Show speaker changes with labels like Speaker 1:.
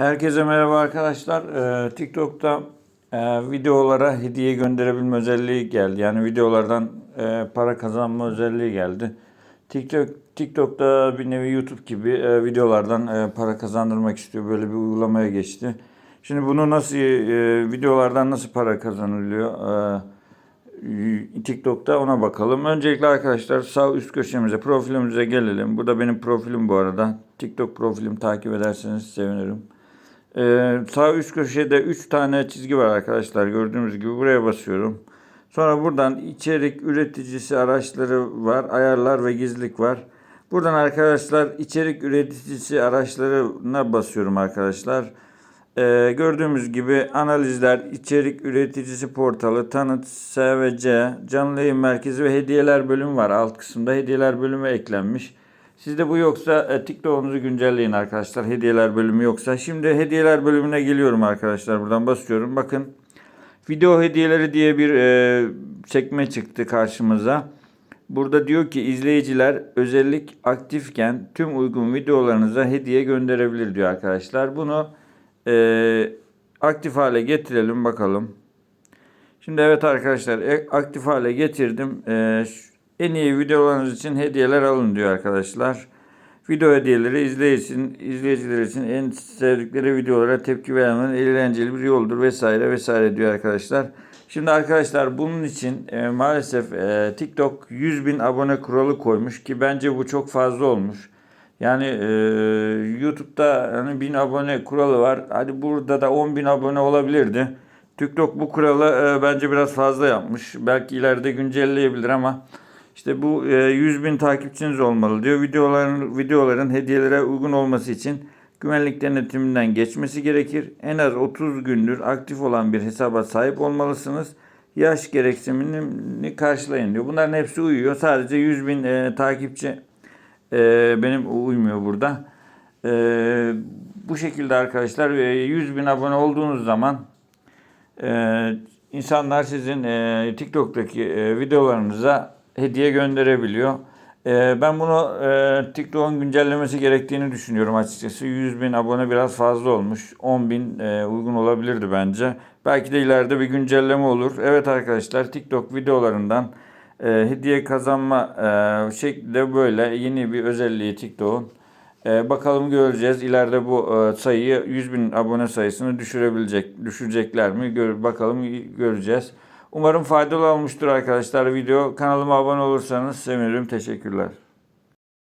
Speaker 1: Herkese merhaba arkadaşlar. Ee, TikTok'ta e, videolara hediye gönderebilme özelliği geldi. Yani videolardan e, para kazanma özelliği geldi. TikTok TikTok'ta bir nevi YouTube gibi e, videolardan e, para kazandırmak istiyor. Böyle bir uygulamaya geçti. Şimdi bunu nasıl e, videolardan nasıl para kazanılıyor? E, TikTok'ta ona bakalım. Öncelikle arkadaşlar sağ üst köşemize, profilimize gelelim. Burada benim profilim bu arada. TikTok profilim takip ederseniz sevinirim. Ee, sağ üst köşede 3 tane çizgi var arkadaşlar. Gördüğünüz gibi buraya basıyorum. Sonra buradan içerik üreticisi araçları var. Ayarlar ve gizlilik var. Buradan arkadaşlar içerik üreticisi araçlarına basıyorum arkadaşlar. Ee, gördüğümüz gibi analizler, içerik üreticisi portalı, tanıt, SVC, canlı yayın merkezi ve hediyeler bölümü var. Alt kısımda hediyeler bölümü eklenmiş. Sizde bu yoksa e, TikTok'unuzu güncelleyin arkadaşlar. Hediyeler bölümü yoksa. Şimdi hediyeler bölümüne geliyorum arkadaşlar. Buradan basıyorum. Bakın video hediyeleri diye bir e, sekme çıktı karşımıza. Burada diyor ki izleyiciler özellik aktifken tüm uygun videolarınıza hediye gönderebilir diyor arkadaşlar. Bunu e, aktif hale getirelim bakalım. Şimdi evet arkadaşlar e- aktif hale getirdim. E, en iyi videolarınız için hediyeler alın diyor arkadaşlar. Video hediyeleri izleyicinin, izleyiciler için en sevdikleri videolara tepki vermenin eğlenceli bir yoldur vesaire vesaire diyor arkadaşlar. Şimdi arkadaşlar bunun için e, maalesef e, TikTok 100 bin abone kuralı koymuş ki bence bu çok fazla olmuş. Yani e, YouTube'da hani 1000 abone kuralı var. Hadi burada da 10 bin abone olabilirdi. TikTok bu kuralı e, bence biraz fazla yapmış. Belki ileride güncelleyebilir ama işte bu e, 100 bin takipçiniz olmalı diyor. Videoların videoların hediyelere uygun olması için güvenlik denetiminden geçmesi gerekir. En az 30 gündür aktif olan bir hesaba sahip olmalısınız. Yaş gereksinimini karşılayın diyor. Bunların hepsi uyuyor. Sadece 100 bin e, takipçi e, benim uymuyor burada. E, bu şekilde arkadaşlar e, 100 bin abone olduğunuz zaman ee, insanlar sizin e, TikTok'taki e, videolarınıza hediye gönderebiliyor. Ee, ben bunu e, TikTok'un güncellemesi gerektiğini düşünüyorum açıkçası. 100 bin abone biraz fazla olmuş. 10 bin e, uygun olabilirdi bence. Belki de ileride bir güncelleme olur. Evet arkadaşlar TikTok videolarından e, hediye kazanma e, şekli böyle yeni bir özelliği TikTok'un. Ee, bakalım göreceğiz. İleride bu e, sayıyı 100 bin abone sayısını düşürebilecek, düşürecekler mi? Gör, bakalım göreceğiz. Umarım faydalı olmuştur arkadaşlar video. Kanalıma abone olursanız sevinirim. Teşekkürler.